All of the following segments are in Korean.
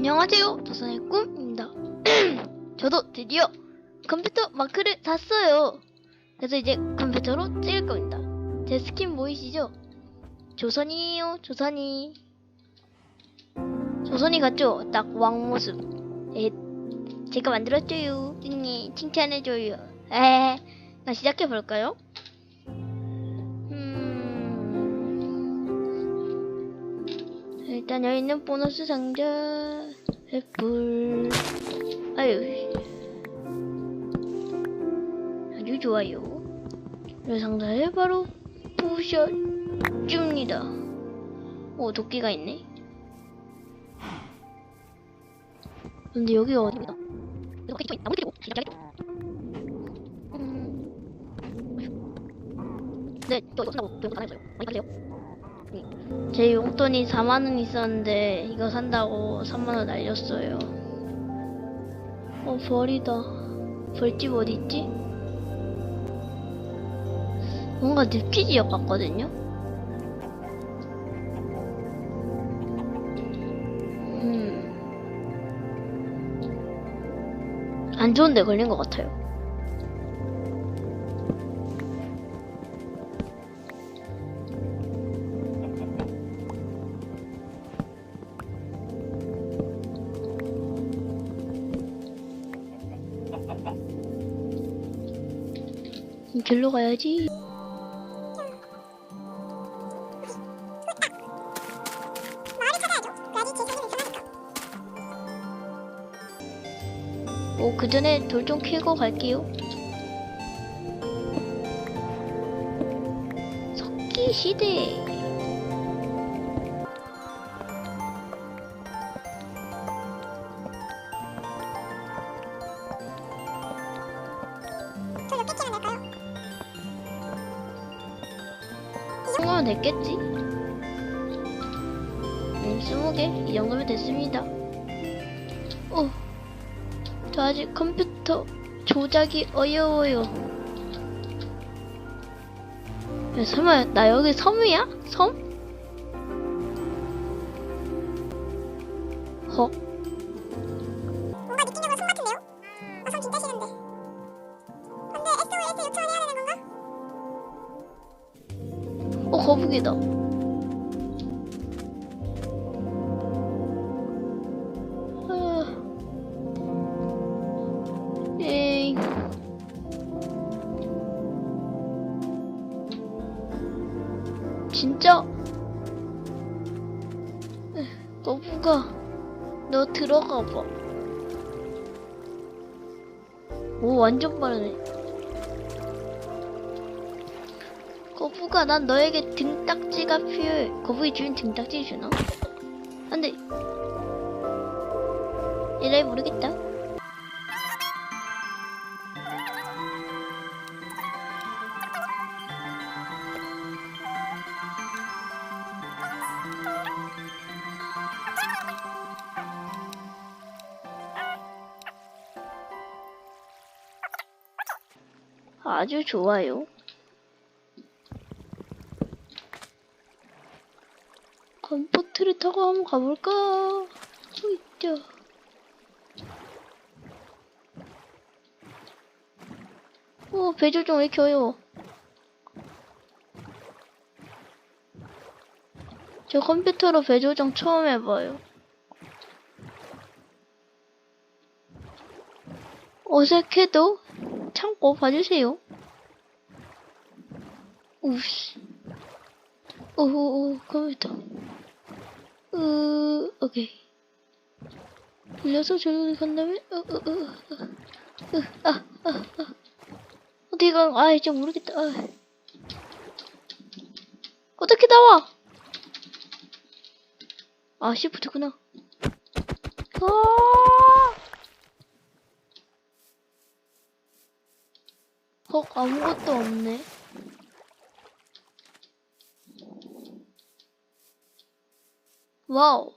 안녕하세요. 조선의 꿈입니다. 저도 드디어 컴퓨터 마크를 샀어요. 그래서 이제 컴퓨터로 찍을 겁니다. 제 스킨 보이시죠? 조선이에요, 조선이. 조선이 같죠? 딱 왕모습. 에, 제가 만들었죠요. 띵이 칭찬해줘요. 에, 나 시작해볼까요? 음, 일단 여기 있는 보너스 상자, 애플. 아유, 아주 좋아요. 이 상자에 바로 부셔줍니다. 오, 도끼가 있네. 근데 여기가 어디입니다. 음. 네, 저 이거 산다고 돈 받아야죠. 많이 받으세요. 음. 제 용돈이 4만 원 있었는데 이거 산다고 3만 원 날렸어요. 어, 벌이다. 벌집 어디 있지? 뭔가 늪지 지역 같거든요. 음. 안 좋은 데 걸린 것 같아요. 길로 가야지. 오, 그 전에 돌 좀 캐고 갈게요. 석기 시대. 정도면 됐겠지? 음, 스무 개? 이 정도면 됐습니다. 오, 저 아직 컴퓨터 조작이 어려워요. 야, 설마 나 여기 섬이야? 섬? 헉. 거북이다. 아. 진짜 거북아 너 들어가 봐. 오 완전 빠르네. 거북아, 난 너에게 등딱지가 필요해. 거북이 주인 등딱지 주나? 안 돼. 이래 모르겠다. 아주 좋아요. 컴포트를 타고 한번 가볼까? 있죠. 어, 배조종 왜 이렇게 어려워? 저 컴퓨터로 배조종 처음 해봐요. 어색해도 참고 봐주세요. 우씨. 오호, 컴퓨터. 으, 오케이. 돌려서 저리로 간 다음에, 으, 으, 으, 으, 으, 아, 아, 아. 어디 가, 아, 이제 모르겠다. 아. 어떻게 나와? 아, 시프트구나. 아! 헉, 아무것도 없네. 와우.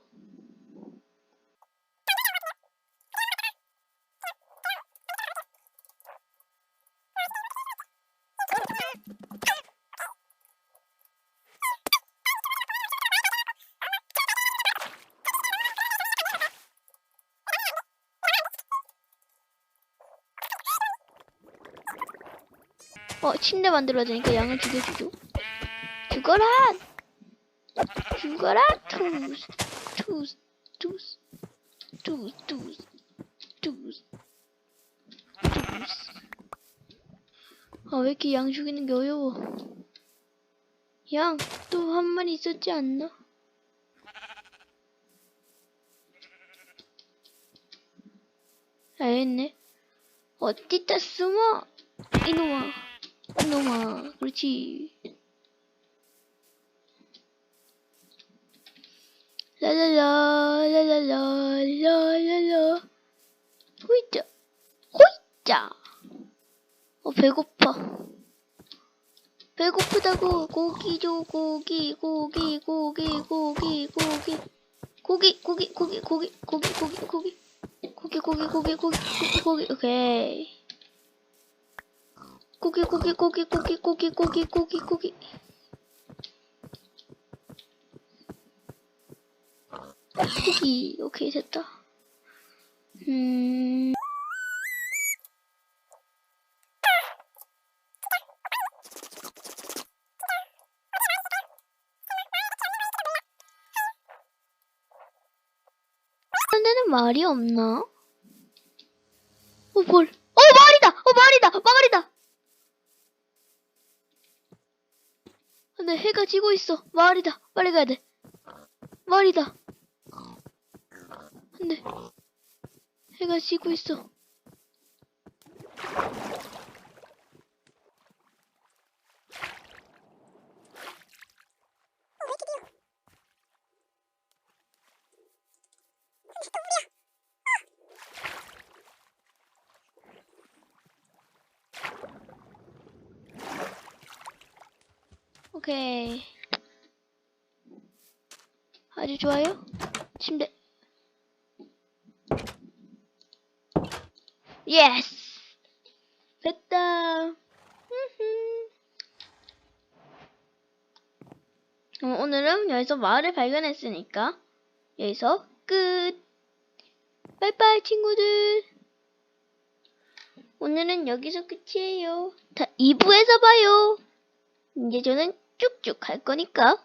어, 침대 만들어야 되니까 양을 죽여주죠. 죽어라! 죽어라! 투스, 투스, 투스, 투스, 투스, 투스, 투스. 아, 왜 이렇게 양 죽이는 게 어려워? 양, 또 한 마리 있었지 않나? 알겠네. 어디다 숨어? 이놈아. 이놈아. 그렇지. 라라라, 라라라, 라라라. 호이자. 호이자. 어, 배고파. 배고프다고. 고기 줘, 고기, 고기, 고기, 고기, 고기. 고기, 고기, 고기, 고기, 고기, 고기, 고기. 고기, 고기, 고기, 고기, 고기, 고기, 오케이. 고기, 고기, 고기, 고기, 고기, 고기, 고기, 고기. 고기, 오케이, 됐다. 음. 한 데는 말이 없나? 어, 뭘? 어, 말이다! 어, 말이다! 말이다! 근데 해가 지고 있어. 말이다. 빨리 가야 돼. 말이다. 근데 해가 지고 있어. 오케이. 아주 좋아요. 침대. 예스! 됐다. 그럼 오늘은 여기서 마을을 발견했으니까 여기서 끝. 빠이빠이 친구들. 오늘은 여기서 끝이에요. 다 2부에서 봐요. 이제 저는 쭉쭉 갈 거니까